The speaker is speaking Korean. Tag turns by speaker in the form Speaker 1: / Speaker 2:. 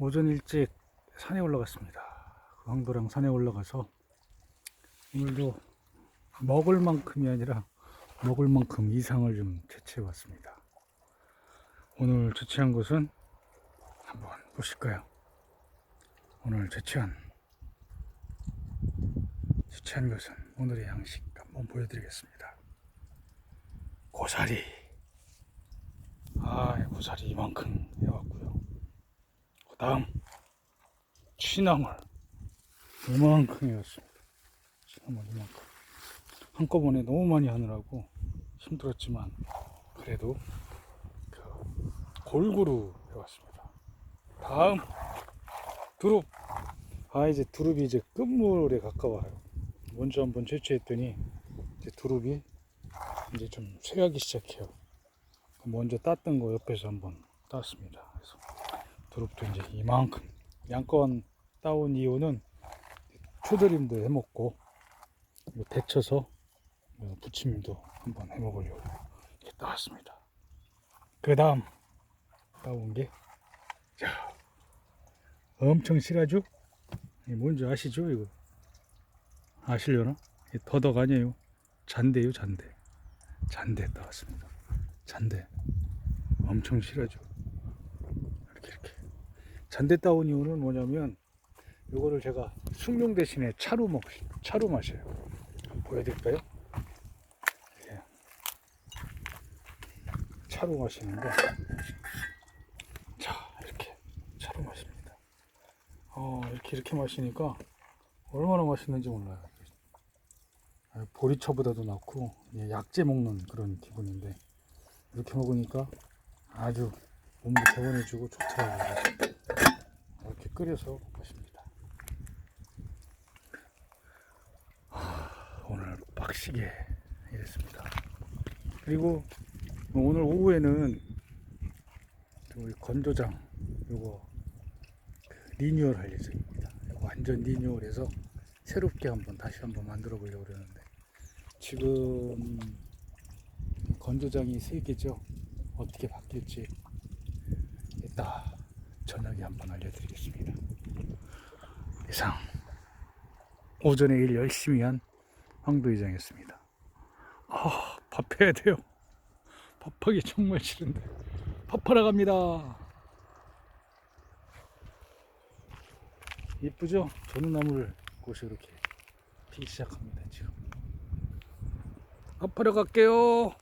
Speaker 1: 오전 일찍 산에 올라갔습니다. 그 황도랑 산에 올라가서 오늘도 먹을 만큼이 아니라 먹을 만큼 이상을 좀 채취해 왔습니다. 오늘 채취한 것은 한번 보실까요? 오늘 채취한 채취한 것은 오늘의 양식 한번 보여드리겠습니다. 고사리 아 고사리 이만큼 다음 취나물 이만큼 해왔습니다. 취나물 이만큼 한꺼번에 너무 많이 하느라고 힘들었지만 그래도 그 골고루 해왔습니다. 다음 두릅 아 이제 두릅이 이제 끝물에 가까워요. 먼저 한번 채취했더니 이제 두릅이 이제 좀 쇠하기 시작해요. 먼저 땄던 거 옆에서 한번 땄습니다. 그래서 두릅도 이제 이만큼 양껏 따온 이유는 초드림도 해먹고 데쳐서 어, 부침도 한번 해먹으려고 이렇게 따왔습니다. 그 다음 따온 게 자, 엄청 실하죠? 뭔지 아시죠? 이거 아시려나? 더덕 아니에요. 잔대요, 잔대. 잔대 따왔습니다. 잔대. 엄청 실하죠. 이렇게 이렇게. 잔대 따온 이유는 뭐냐면 이거를 제가 숭늉 대신에 차로 먹 차로 마셔요. 보여드릴까요? 이렇게 차로 마시는데 자 이렇게 차로 마십니다. 어 이렇게 이렇게 마시니까 얼마나 맛있는지 몰라요. 아, 보리차보다도 낫고 예, 약재 먹는 그런 기분인데 이렇게 먹으니까 아주 몸도 개운해지고 좋더라고요. 끓여서 마십니다. 하, 오늘 빡시게 일했습니다. 그리고 오늘 오후에는 우리 건조장 요거 그 리뉴얼 할 예정입니다. 완전 리뉴얼해서 새롭게 한번 다시 한번 만들어 보려고 그러는데 지금 건조장이 세 개죠. 어떻게 바뀔지 이따 저녁에 한번 알려드리겠습니다. 이상 오전에 일 열심히 한 황도이장이었습니다. 아, 밥해야 돼요. 밥하기 정말 싫은데 밥하러 갑니다. 이쁘죠? 전나물 꽃이 이렇게 피기 시작합니다 지금. 밥하러 갈게요.